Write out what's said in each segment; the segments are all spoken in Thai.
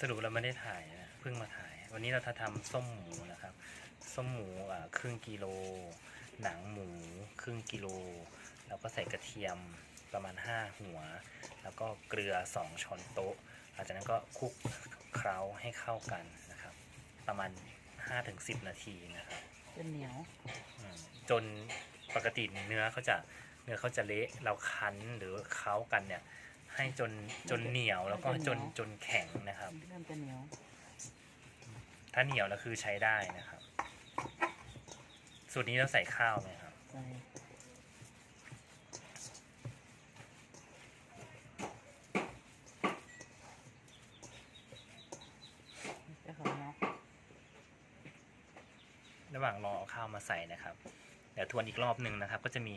สรุปเราไม่ได้ถ่ายนะเพิ่งมาถ่าย วันนี้เราจะทำส้มหมูนะครับ ส้มหมูอ่าครึ่งกิโล หนังหมูครึ่งกิโล แล้วก็ใส่กระเทียมประมาณ 5 หัว แล้วก็เกลือ 2 ช้อนโต๊ะ หลังจากนั้นก็คลุกเคล้าให้เข้ากันนะครับ ประมาณ 5-10 นาทีนะครับจนเหนียวอืมจนปกติเนื้อเขาจะเนื้อเขาจะเละเราคั้นหรือเค้ากันเนี่ย ให้จนจนเหนียวแล้วก็จนจนแข็งนะครับ เริ่มจะเหนียวถ้าเหนียวแล้วคือใช้ได้นะครับ สูตรนี้เราใส่ข้าวไหมครับใส่จะขอเนาะระหว่างรอเอาข้าวมาใส่นะครับ เดี๋ยวทวนอีกรอบหนึ่งนะครับ ก็จะมี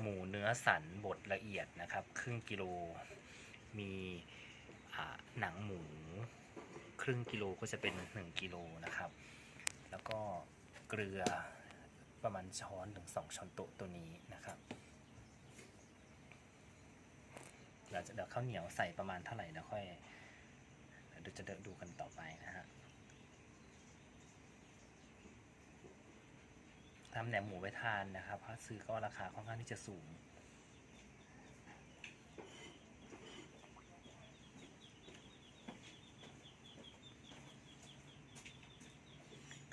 หมูเนื้อสันบดละเอียดนะครับ ครึ่งกิโล มีหนังหมูครึ่งกิโลก็จะเป็น 1กิโลนะครับ แล้วก็เกลือประมาณช้อนถึง 2 ช้อนโต๊ะตัวนี้นะครับเราจะเดี๋ยวข้าวเหนียวใส่ประมาณเท่าไหร่เดี๋ยวค่อยเดี๋ยวจะดูกันต่อไปนะฮะทำแหนมหมูไว้ทานนะครับเพราะซื้อก็ราคาค่อนข้างที่จะสูง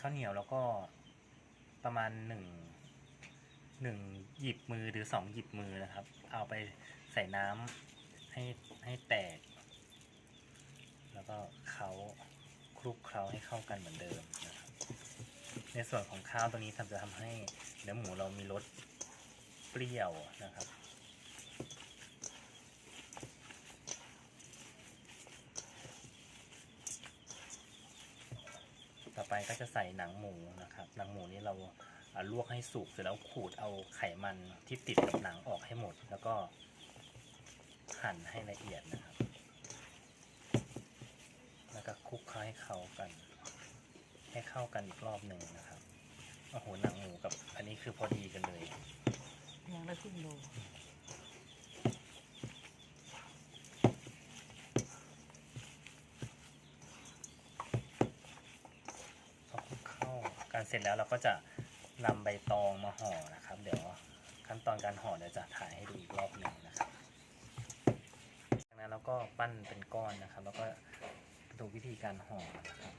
ข้าวเหนียวแล้วก็ประมาณหนึ่งหนึ่งหยิบมือหรือสองหยิบมือนะครับ เอาไปใส่น้ำให้ให้แตก แล้วก็เขาคลุกเคล้าให้เข้ากันเหมือนเดิมนะครับ ในส่วนของข้าวตัวนี้ทำจะทำให้เนื้อหมูเรามีรสเปรี้ยวนะครับ ต่อไป ก็จะใส่หนังหมูนะครับหนังหมูนี่เราอ่าลวกให้สุกเสร็จแล้วขูดเอาไขมันที่ติดกับหนังออกให้หมด แล้วก็หั่นให้ละเอียดนะครับ แล้วก็คลุกเคล้าให้เข้ากัน ให้เข้ากันอีกรอบหนึ่งนะครับ โอ้โห หนังหมูกับอันนี้คือพอดีกันเลย อย่างละครึ่งโล พอคลุกเข้ากัน เสร็จแล้วเราก็จะนำใบตองมาห่อนะครับ เดี๋ยวขั้นตอนการห่อเดี๋ยวจะถ่ายให้ดูอีกรอบหนึ่งนะครับจากนั้นเราก็ปั้นเป็นก้อนนะครับ แล้วก็ดูวิธีการห่อนะครับ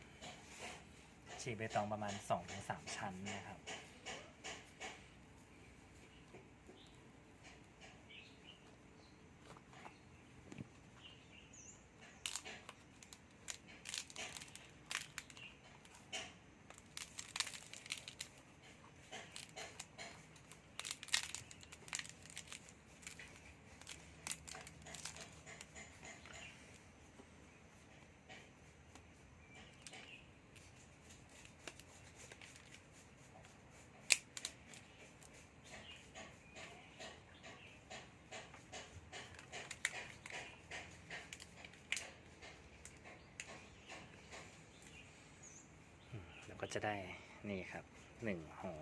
ฉีกใบตองประมาณ2-3ชั้นนะครับ ก็จะได้นี่ครับหนึ่งห่อ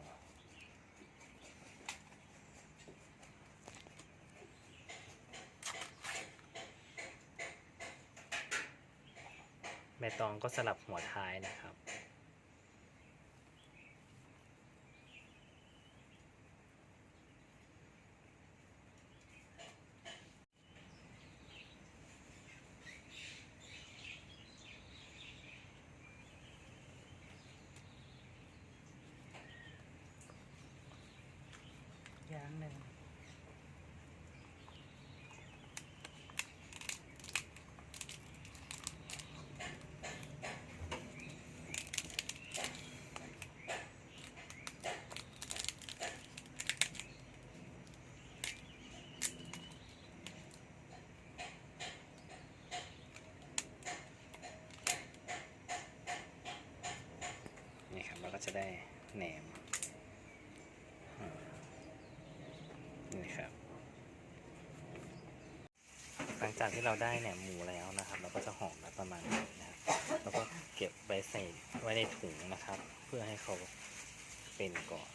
ใบตองก็สลับหัวท้ายนะครับ อย่างหนึ่ง นี่ครับเราก็จะได้ แหนมนี่ครับ หลังจากที่เราได้แหนมหมูแล้วนะครับ เราก็จะห่อมาประมาณนี้นะครับแล้วก็เก็บไปใส่ไว้ในถุงนะครับ เพื่อให้เขาเป็นก่อน